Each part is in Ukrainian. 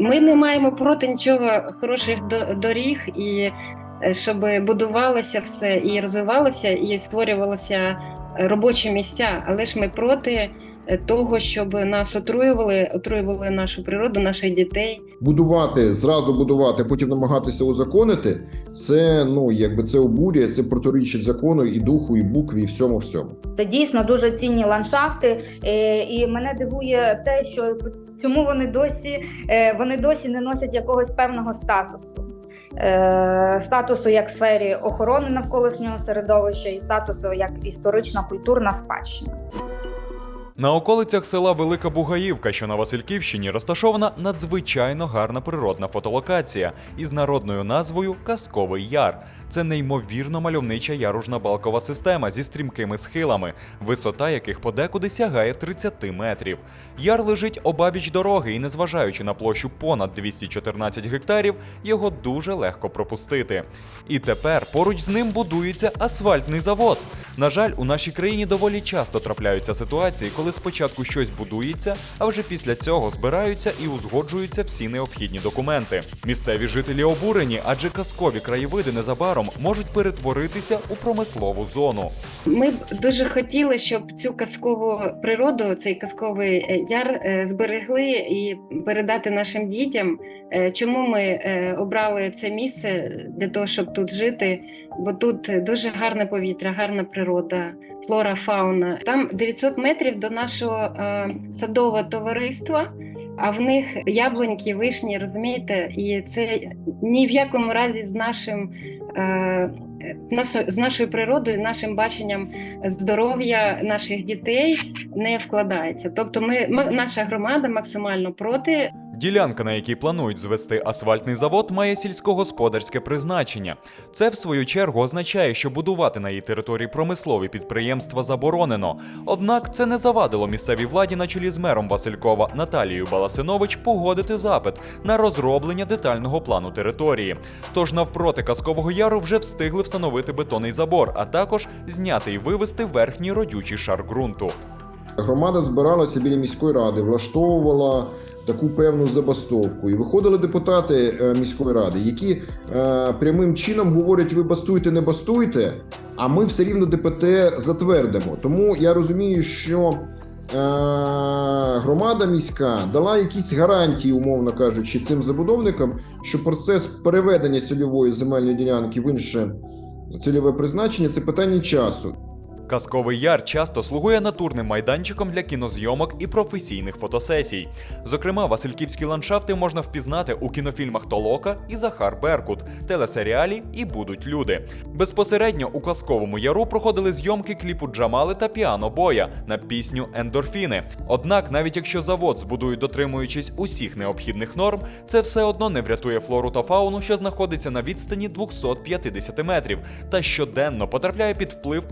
Ми не маємо проти нічого хороших до- доріг і е, щоб будувалося все і розвивалося, і створювалося робочі місця. Але ж ми проти того, щоб нас отруювали, отруювали нашу природу, наших дітей. Будувати, зразу будувати, потім намагатися узаконити, це ну якби це обурює, це протирічить закону і духу, і букві, і всьому всьому. Це дійсно дуже цінні ландшафти, е, і мене дивує те, що чому вони досі е, вони досі не носять якогось певного статусу. Е, Статусу як в сфері охорони навколишнього середовища, і статусу як історична культурна спадщина. На околицях села Велика Бугаївка, що на Васильківщині, розташована надзвичайно гарна природна фотолокація із народною назвою Казковий Яр. Це неймовірно мальовнича яружна балкова система зі стрімкими схилами, висота яких подекуди сягає 30 метрів. Яр лежить обабіч дороги, і незважаючи на площу понад 214 гектарів, його дуже легко пропустити. І тепер поруч з ним будується асфальтний завод. На жаль, у нашій країні доволі часто трапляються ситуації, коли спочатку щось будується, а вже після цього збираються і узгоджуються всі необхідні документи. Місцеві жителі обурені, адже казкові краєвиди незабаром можуть перетворитися у промислову зону. Ми б дуже хотіли, щоб цю казкову природу, цей казковий е, яр е, зберегли і передати нашим дітям. Е, Чому ми обрали це місце для того, щоб тут жити? Бо тут дуже гарне повітря, гарна природа, флора, фауна. Там 900 метрів до нашого е, садового товариства. А в них яблуньки, вишні, розумієте, і це ні в якому разі з нашим е, з нашою природою, нашим баченням здоров'я наших дітей не вкладається. Тобто, ми, наша громада максимально проти Ділянка, на якій планують звести асфальтний завод, має сільськогосподарське призначення. Це, в свою чергу, означає, що будувати на її території промислові підприємства заборонено. Однак це не завадило місцевій владі на чолі з мером Василькова Наталією Баласинович погодити запит на розроблення детального плану території. Тож навпроти казкового яру вже встигли встановити бетонний забор, а також зняти і вивести верхній родючий шар ґрунту. Громада збиралася біля міської ради, влаштовувала таку певну забастовку. І виходили депутати е, міської ради, які е, прямим чином говорять: ви бастуйте, не бастуйте, а ми все рівно ДПТ затвердимо. Тому я розумію, що. е, Громада міська дала якісь гарантії, умовно кажучи, цим забудовникам, що процес переведення цільової земельної ділянки в інше цільове призначення це питання часу. Казковий яр часто слугує натурним майданчиком для кінозйомок і професійних фотосесій. Зокрема, васильківські ландшафти можна впізнати у кінофільмах Толока і Захар Беркут, телесеріалі і будуть люди. Безпосередньо у казковому яру проходили зйомки кліпу Джамали та Піано Боя на пісню Ендорфіни. Однак, навіть якщо завод збудують дотримуючись усіх необхідних норм, це все одно не врятує флору та фауну, що знаходиться на відстані 250 метрів, та щоденно потрапляє під вплив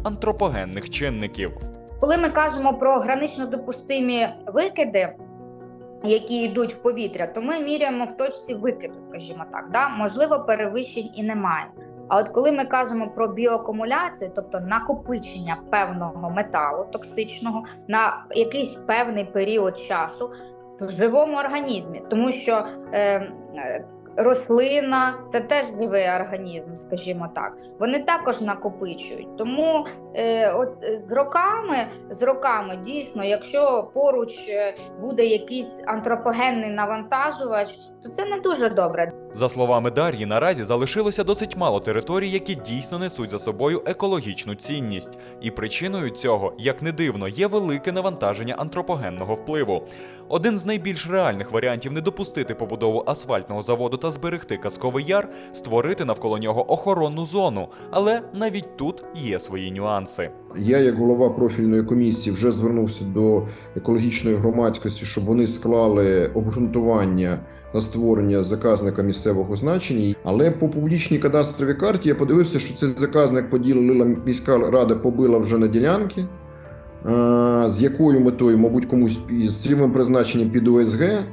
антропогенних чинників. Коли ми кажемо про гранично допустимі викиди, які йдуть в повітря, то ми міряємо в точці викиду, скажімо так. Да? Можливо, перевищень і немає. А от коли ми кажемо про біоакумуляцію, тобто накопичення певного металу токсичного на якийсь певний період часу в живому організмі, тому що е, е, рослина це теж живий організм, скажімо так, вони також накопичують. Тому е, от з роками, з роками дійсно, якщо поруч е, буде якийсь антропогенний навантажувач, то це не дуже добре. За словами Дар'ї, наразі залишилося досить мало територій, які дійсно несуть за собою екологічну цінність. І причиною цього, як не дивно, є велике навантаження антропогенного впливу. Один з найбільш реальних варіантів не допустити побудову асфальтного заводу та зберегти казковий яр створити навколо нього охоронну зону. Але навіть тут є свої нюанси. Я, як голова профільної комісії, вже звернувся до екологічної громадськості, щоб вони склали обґрунтування на створення заказника місцевого значення. Але по публічній кадастровій карті я подивився, що цей заказник поділила міська рада, побила вже на ділянки. Е, З якою метою, мабуть, комусь із цільовим призначенням під ОСГ, е,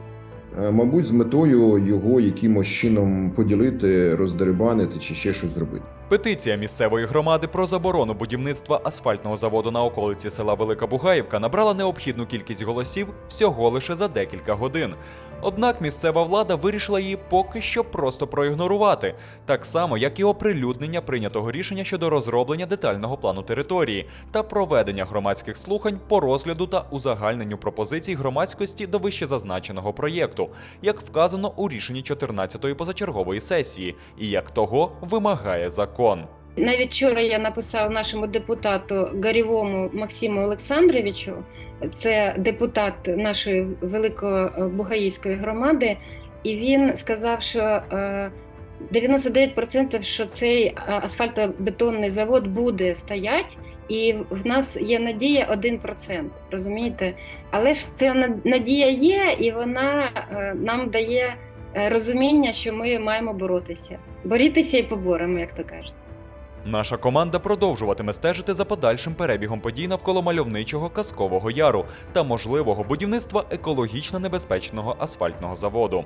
мабуть, з метою його якимось чином поділити, роздерибанити чи ще щось зробити. Петиція місцевої громади про заборону будівництва асфальтного заводу на околиці села Велика Бугаївка набрала необхідну кількість голосів всього лише за декілька годин. Однак місцева влада вирішила її поки що просто проігнорувати, так само як і оприлюднення прийнятого рішення щодо розроблення детального плану території та проведення громадських слухань по розгляду та узагальненню пропозицій громадськості до вищезазначеного проєкту, як вказано у рішенні 14-ї позачергової сесії, і як того вимагає закон. Навіть вчора я написала нашому депутату Гарівому Максиму Олександровичу, це депутат нашої Великобугаївської громади, і він сказав, що е, 99% що цей е, асфальтобетонний завод буде стоять, і в нас є надія 1%, розумієте? Але ж над- надія є, і вона е, нам дає е, розуміння, що ми маємо боротися. Борітися і поборемо, як то кажуть. Наша команда продовжуватиме стежити за подальшим перебігом подій навколо мальовничого казкового яру та можливого будівництва екологічно небезпечного асфальтного заводу.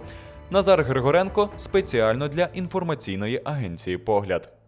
Назар Григоренко спеціально для інформаційної агенції Погляд.